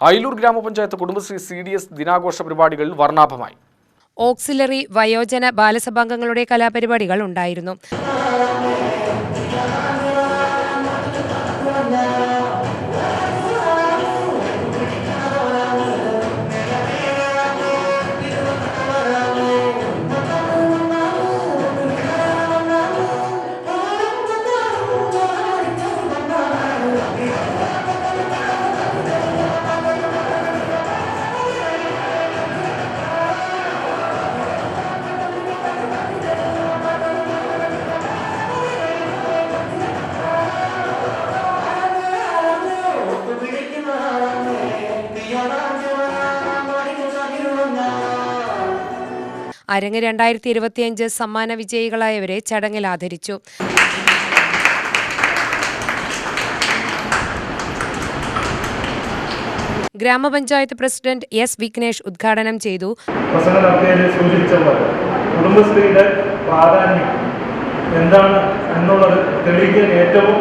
അയിലൂർ ഗ്രാമപഞ്ചായത്ത് Kudumbashree C D S ദിനാഘോഷ പരിപാടികൾ വർണാഭമായി. ഓക്സിലറി വയോജന ബാലസഭാംഗങ്ങളുടെ കലാപരിപാടികൾ ഉണ്ടായിരുന്നു. അരങ്ങ് രണ്ടായിരത്തി ഇരുപത്തിയഞ്ച് സമ്മാന വിജയികളായവരെ ചടങ്ങിൽ ആദരിച്ചു. ഗ്രാമപഞ്ചായത്ത് പ്രസിഡന്റ് എസ് വിഘ്നേഷ് ഉദ്ഘാടനം ചെയ്തു. കുടുംബശ്രീയുടെ പ്രാധാന്യം എന്താണ് എന്നുള്ളത് തെളിയിക്കാൻ ഏറ്റവും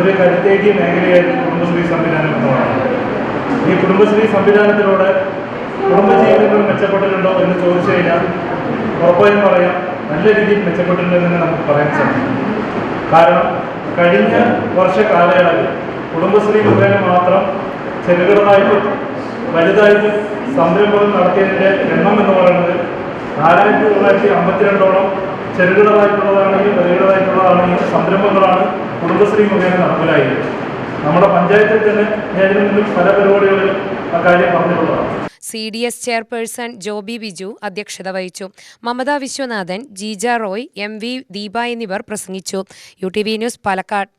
ഒരു കരുത്തേക്കിയ മേഖലയായിരുന്നു കുടുംബശ്രീ സംവിധാനം എന്നുള്ളതാണ്. ഈ കുടുംബശ്രീ സംവിധാനത്തിലൂടെ കുടുംബജീവിതങ്ങൾ മെച്ചപ്പെട്ടിട്ടുണ്ടോ എന്ന് ചോദിച്ചു കഴിഞ്ഞാൽ ഉറപ്പായും പറയാം നല്ല രീതിയിൽ മെച്ചപ്പെട്ടിട്ടുണ്ടെന്ന് തന്നെ നമുക്ക് പറയാൻ സാധിക്കും. കാരണം കഴിഞ്ഞ വർഷ കാലയളവിൽ കുടുംബശ്രീ മുഖേന മാത്രം ചെറുകിടതായിട്ടും വലുതായിട്ടും സംരംഭങ്ങൾ നടത്തിയതിന്റെ എണ്ണം എന്ന് പറയുന്നത് നാലായിരത്തി തൊള്ളായിരത്തി അമ്പത്തിരണ്ടോളം ചെറുകിടതായിട്ടുള്ളതാണെങ്കിലും വലുകിടതായിട്ടുള്ളതാണെങ്കിലും സംരംഭങ്ങളാണ് കുടുംബശ്രീ മുഖേന നടപ്പിലായത് നമ്മുടെ പഞ്ചായത്തിൽ തന്നെ ഇതിനു മുന്നിൽ പല പരിപാടികളിലും അക്കാര്യം പറഞ്ഞിട്ടുള്ളതാണ്. C D S chairperson Joby Biju അധ്യക്ഷത വഹിച്ചു. മമത വിശ്വനാഥൻ ജീജ റോയ് എം വി ദീപ എന്നിവർ പ്രസംഗിച്ചു. U T V news Palakkad.